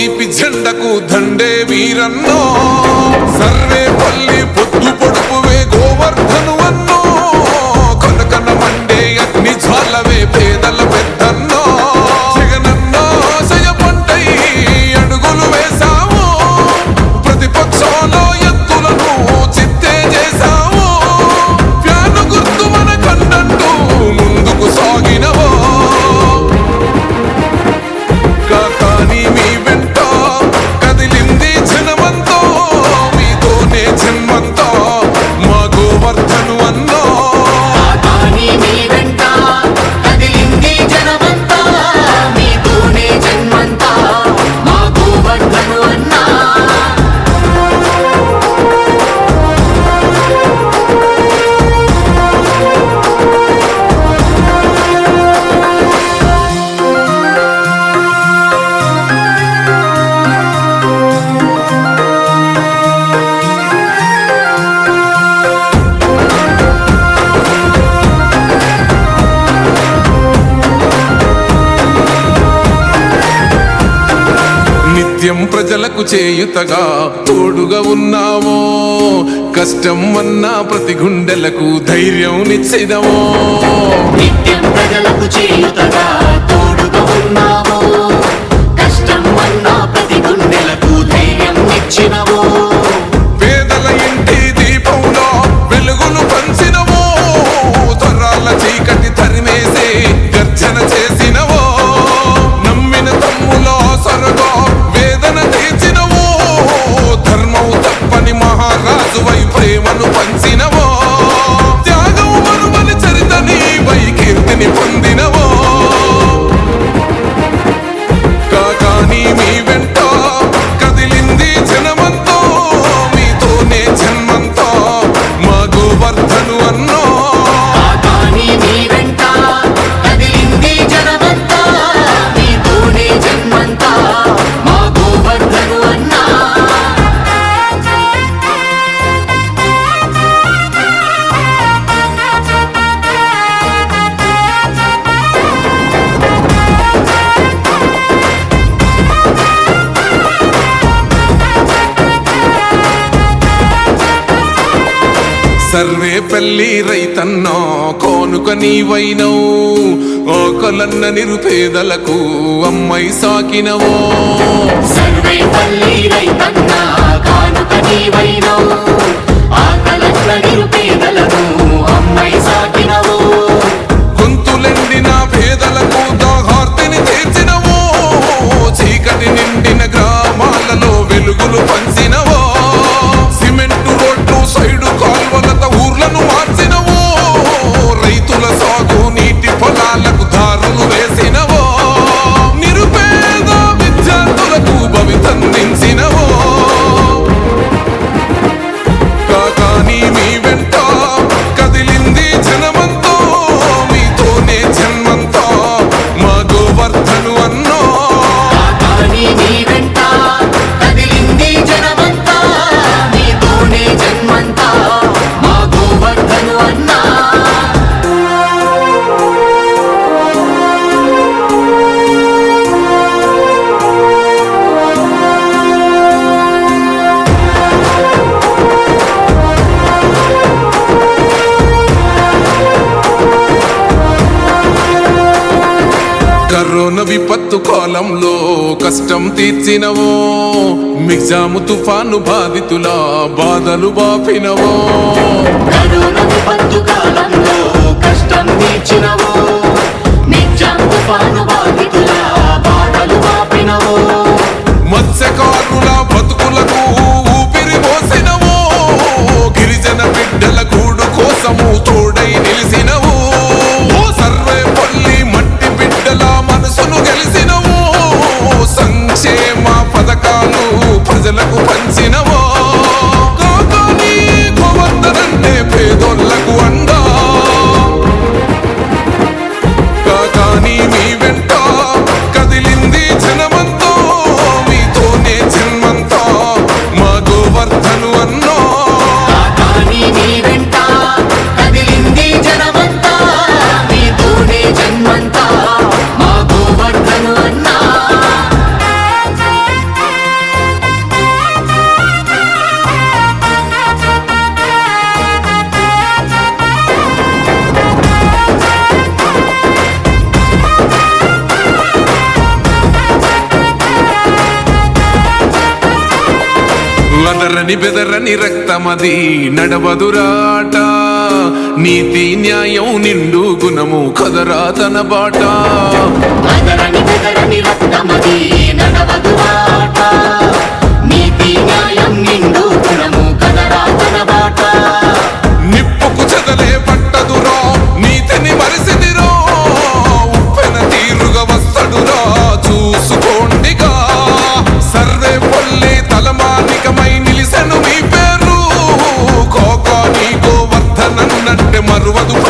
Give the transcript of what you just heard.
తీపి జెండకు దండే వీరన్నో. నిత్యం ప్రజలకు చేయుతగా తోడుగా ఉన్నావో కష్టం వన్నా ప్రతి గుండెలకు ధైర్యం నిచ్చినవో సర్వేపల్లి రైతన్నో కోనుక నీవైనవు. ఓకలన్న నిరుపేదలకు అమ్మై సాకినవో. సర్వేపల్లి రైతన్నా కానుక నీవైనవు. ఆకలన్న నిరుపేదలకు అమ్మాయి సాకి విపత్తు కాలంలో కష్టం తీర్చినవో మిగ్జాము తుఫాను బాధితుల బాధలు బాపినవో. కష్టం తీర్చినవో మిగ్జాము తుఫాను బాధితుల బదరని బెదరని రక్తమది నడవదురాట. నీతి న్యాయం నిండు గుణము కదరా తన బాట. న్యాయం నిండు గుణము నిప్పుకు పట్టదురా చూసుకోండిగా. Survey పొల్లే quando